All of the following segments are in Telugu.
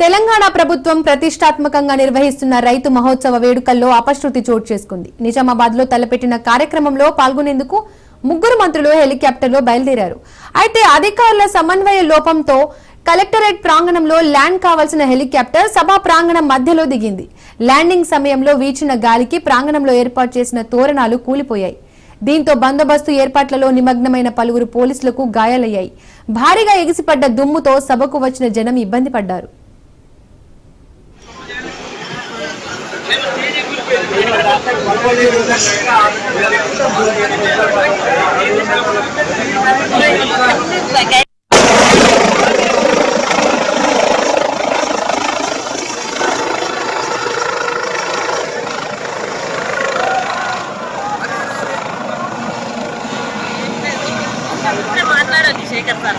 తెలంగాణ ప్రభుత్వం ప్రతిష్టాత్మకంగా నిర్వహిస్తున్న రైతు మహోత్సవ వేడుకల్లో అపశృతి చోటు చేసుకుంది. నిజామాబాద్లో తలపెట్టిన కార్యక్రమంలో పాల్గొనేందుకు ముగ్గురు మంత్రులు హెలికాప్టర్లో బయలుదేరారు. అయితే అధికారుల సమన్వయ లోపంతో కలెక్టరేట్ ప్రాంగణంలో ల్యాండ్ కావాల్సిన హెలికాప్టర్ సభా ప్రాంగణం మధ్యలో దిగింది. ల్యాండింగ్ సమయంలో వీచిన గాలికి ప్రాంగణంలో ఏర్పాటు చేసిన తోరణాలు కూలిపోయాయి. దీంతో బందోబస్తు ఏర్పాట్లలో నిమగ్నమైన పలువురు పోలీసులకు గాయాలయ్యాయి. భారీగా ఎగిసిపడ్డ దుమ్ముతో సభకు వచ్చిన జనం ఇబ్బంది పడ్డారు. మాట్లాడొచ్చు శేఖర్ సార్.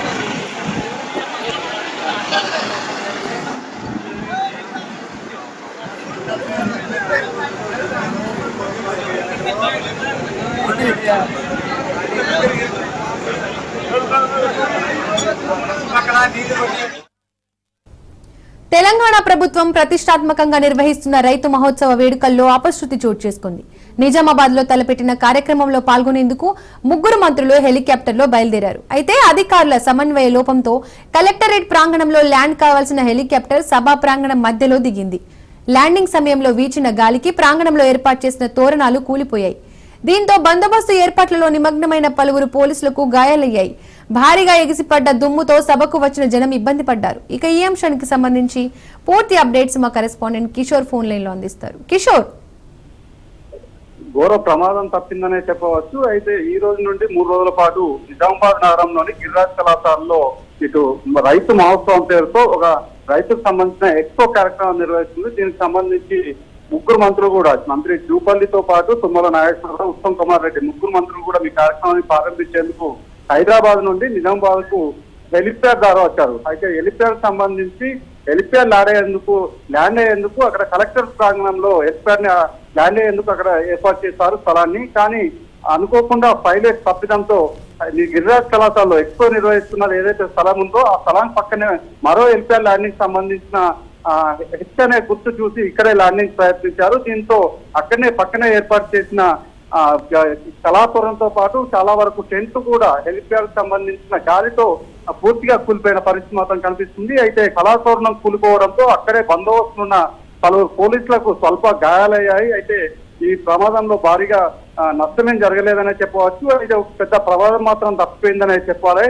తెలంగాణ ప్రభుత్వం ప్రతిష్టాత్మకంగా నిర్వహిస్తున్న రైతు మహోత్సవ వేడుకల్లో అపశృతి చోటు చేసుకుంది. నిజామాబాద్లో తలపెట్టిన కార్యక్రమంలో పాల్గొనేందుకు ముగ్గురు మంత్రులు హెలికాప్టర్లో బయలుదేరారు. అయితే అధికారుల సమన్వయ లోపంతో కలెక్టరేట్ ప్రాంగణంలో ల్యాండ్ కావాల్సిన హెలికాప్టర్ సభా ప్రాంగణం మధ్యలో దిగింది. ల్యాండింగ్ సమయంలో వీచిన గాలికి ప్రాంగణంలో ఏర్పాటు చేసిన తోరణాలు కూలిపోయాయి. దీంతో బందోబస్తు ఏర్పాట్లలో నిమగ్నమైన పలువురు పోలీసులకు గాయాలయ్యాయి. భారీగా ఎగిసిపడ్డ దుమ్ముతో సభకు వచ్చిన జనం ఇబ్బంది పడ్డారు. ఇక ఈ అంశానికి సంబంధించి పూర్తి అప్డేట్స్ మా కరెస్పాండెంట్ కిషోర్ ఫోన్ లైన్లో అందిస్తారు. కిషోర్! ఘోర ప్రమాదం తప్పిందనే చెప్పవచ్చు. అయితే ఈ రోజు నుండి మూడు రోజుల పాటు నిజామాబాద్ నగరంలోని గిరిరాజ్ కళాశాలలో ఇటు రైతు మహోత్సవం పేరుతో ఒక రైతుకు సంబంధించిన ఎక్స్పో కార్యక్రమం నిర్వహిస్తుంది. దీనికి సంబంధించి ముగ్గురు మంత్రులు కూడా మంత్రి జూపల్లితో పాటు తుమ్మల నాగేశ్వరరావు ఉత్తమ్ కుమార్ రెడ్డి ముగ్గురు మంత్రులు కూడా మీ కార్యక్రమాన్ని ప్రారంభించేందుకు హైదరాబాద్ నుండి నిజామాబాద్కు హెలిప్యాడ్ ద్వారా వచ్చారు. అయితే హెలిప్యాడ్ సంబంధించి హెలిప్యాడ్ ల్యాండ్ అయ్యేందుకు ల్యాండ్ అయ్యేందుకు అక్కడ కలెక్టర్ ప్రాంగణంలో హెలిప్యాడ్ని ల్యాండ్ అయ్యేందుకు అక్కడ ఏర్పాటు చేశారు స్థలాన్ని. కానీ అనుకోకుండా పైలట్ తప్పిదంతో గిరిరాజ్ కళాశాలలో ఎక్స్పో నిర్వహిస్తున్న ఏదైతే స్థలం ఉందో ఆ స్థలానికి పక్కనే మరో హెలిప్యాడ్ ల్యాండింగ్ సంబంధించిన హెచ్ అనే గుర్తు చూసి ఇక్కడే ల్యాండింగ్ ప్రయత్నించారు. దీంతో అక్కడనే పక్కనే ఏర్పాటు చేసిన కళాపురంతో పాటు చాలా వరకు టెంట్ కూడా హెలిప్యాడ్ సంబంధించిన గాలితో పూర్తిగా కూలిపోయిన పరిస్థితి మాత్రం కనిపిస్తుంది. అయితే కళాతోరణం కూలిపోవడంతో అక్కడే బందోబస్తు ఉన్న పలువురు పోలీసులకు స్వల్ప గాయాలయ్యాయి. అయితే ఈ ప్రమాదంలో భారీగా నష్టమేం జరగలేదనే చెప్పవచ్చు. అయితే ఒక పెద్ద ప్రమాదం మాత్రం తప్పిపోయిందనే చెప్పాలి.